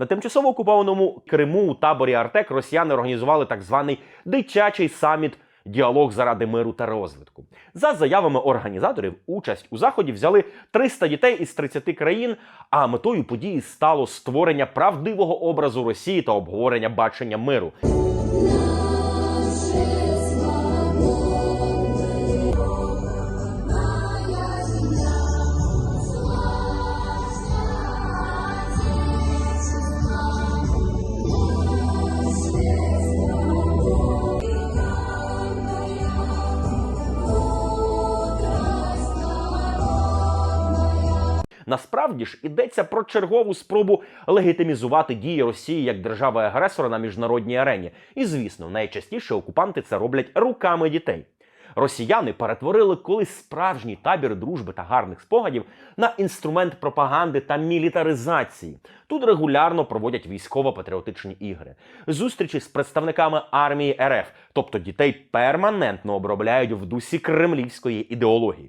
На тимчасово окупованому Криму у таборі Артек росіяни організували так званий дитячий саміт. Діалог заради миру та розвитку. За заявами організаторів, участь у заході взяли 300 дітей із 30 країн. А метою події стало створення правдивого образу Росії та обговорення бачення миру. Насправді ж йдеться про чергову спробу легітимізувати дії Росії як держави-агресора на міжнародній арені. І звісно, найчастіше окупанти це роблять руками дітей. Росіяни перетворили колись справжній табір дружби та гарних спогадів на інструмент пропаганди та мілітаризації. Тут регулярно проводять військово-патріотичні ігри, зустрічі з представниками армії РФ, тобто дітей перманентно обробляють в дусі кремлівської ідеології.